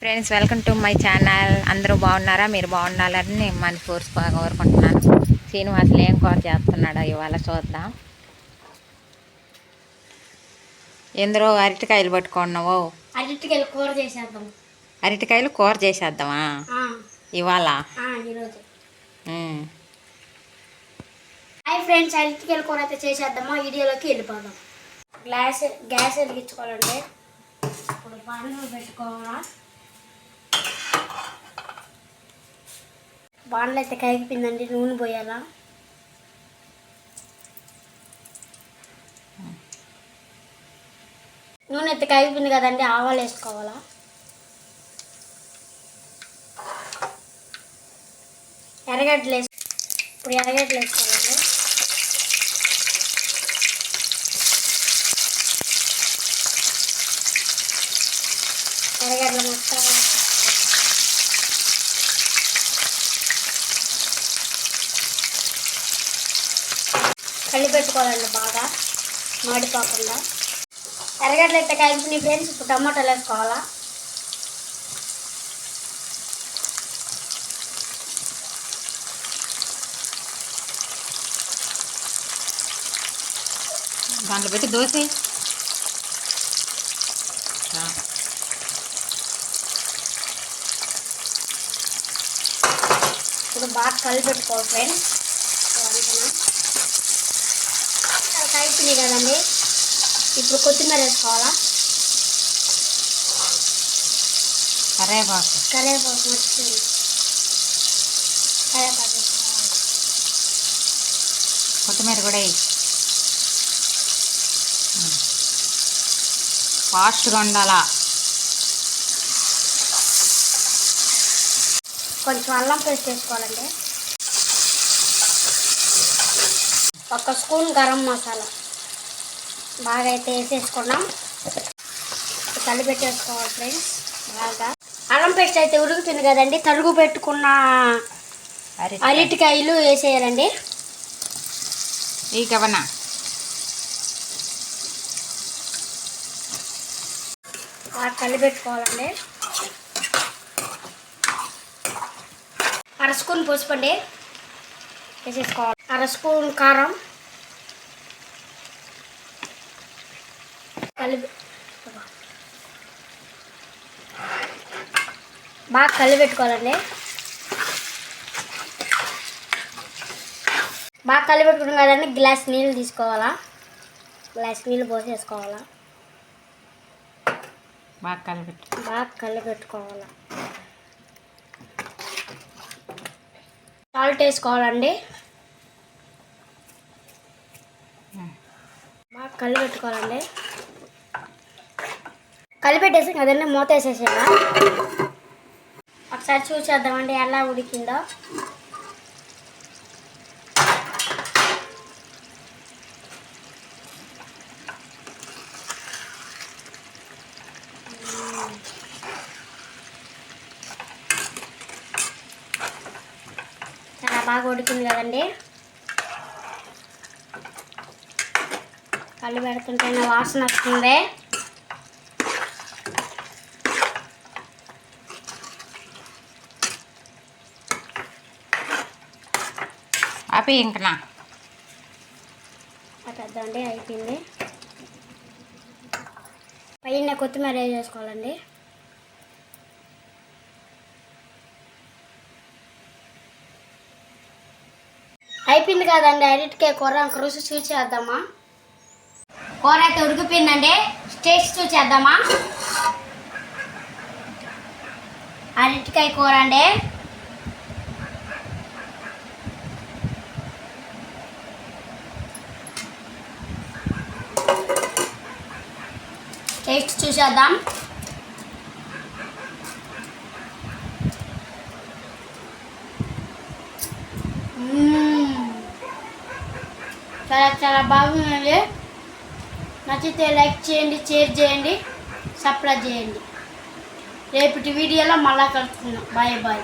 Friends welcome to my channel అందరూ బాగున్నారా? మీరు బాగుండాలని నేను మన ఫోర్స్ కోరుకుంటున్నాను. శ్రీనివాసులు ఏం కూర చేస్తున్నాడో ఇవాళ చూద్దాం. ఎందరో అరటికాయలు పట్టుకున్నావు? అరటికాయలు కూర చేసేద్దాం. అరటికాయలు కూర చేసేద్దామా? ఇవాళ. హాయ్ ఫ్రెండ్స్ అరటికాయల కూర అయితే చేసేద్దామా? వీడియోలోకి వెళ్ళిపోదాం. గ్లాస్ గ్యాస్ వెలిగించుకోవాలండి. ఇప్పుడు బాండలు పెట్టుకోవాలా? బాండ్లు అయితే కరిగిపోయిందండి నూనె పోయాలా? నూనె అయితే కరిగిపోయింది కదండి ఆవాలు వేసుకోవాలా? ఎర్రగడ్డలు వేసు ఇప్పుడు ఎర్రగడ్డలు వేసుకోవాలండి. ఎర్రగడ్డలు మొత్తం కలిపి పెట్టుకోవాలండి బాగా. మాడిపోకుండా. ఎర్రగడ్డలు అయితే కలిపి ఫ్రెండ్స్ ఇప్పుడు టమాటాలు వేసుకోవాలా? దాంట్లో పెట్టి దోశ. ఇప్పుడు బాగా కలిపి పెట్టుకోవాలి ఫ్రెండ్స్ కలిపినాయి కదండి. ఇప్పుడు కొత్తిమీర వేసుకోవాలా? కరేపాకు. మర్చిపోయింది కరివేపాకు వేసుకోవాలి? కొత్తిమీర కూడా ఫాస్ట్గా ఉండాలా కొంచెం అల్లం పేస్ట్ వేసుకోవాలండి. ఒక స్పూన్ గరం మసాలా. బాగా అయితే వేసేసుకున్నాం. కలిపెట్టేసుకోవాలి ఫ్రెండ్స్ బాగా. అల్లం పేస్ట్ అయితే ఉడుకుతుంది కదండి తరుగు పెట్టుకున్న అరటి అరటికాయలు వేసేయాలండి. ఈ కవన బాగా కలిపెట్టుకోవాలండి అర స్పూన్ పసుపండి వేసేసుకోవాలి. అర స్పూన్ కారం. కలిపి. బాగా కలిపెట్టుకోవాలండి. బాగా కలిపెట్టుకున్నాం కదండి గ్లాస్ నీళ్ళు తీసుకోవాలా? గ్లాస్ నీళ్ళు పోసేసుకోవాలా? బాగా కలిపెట్టు. బాగా కలిపెట్టుకోవాలి? సాల్ట్ వేసుకోవాలండి. బాగా కలిపెట్టుకోవాలండి. కలిపెట్టేసి కదండి మూత వేసేసేలా ఒకసారి చూసేద్దామండి ఎలా ఉడికిందో. చాలా బాగా ఉడికింది కదండి. కళ్ళు పెడుతుంటే వాసన వస్తుంది. ఆపి ఇంకనా అదండి అయిపోయింది. పైన కొత్తిమీర వేసుకోవాలండి. అయిపోయింది కదండి అరటికాయ కూర రుచి చూసేద్దామా? కూర అయితే ఉడికిపోయిందండి టేస్ట్ చూసేద్దామా? అరటికాయ కూర అండి. టేస్ట్ చూసేద్దాం. చాలా చాలా బాగుందండి. నచ్చితే లైక్ చేయండి షేర్ చేయండి సప్లై చేయండి. రేపటి వీడియోలో మళ్ళా కలుసుకుందాం. Bye bye.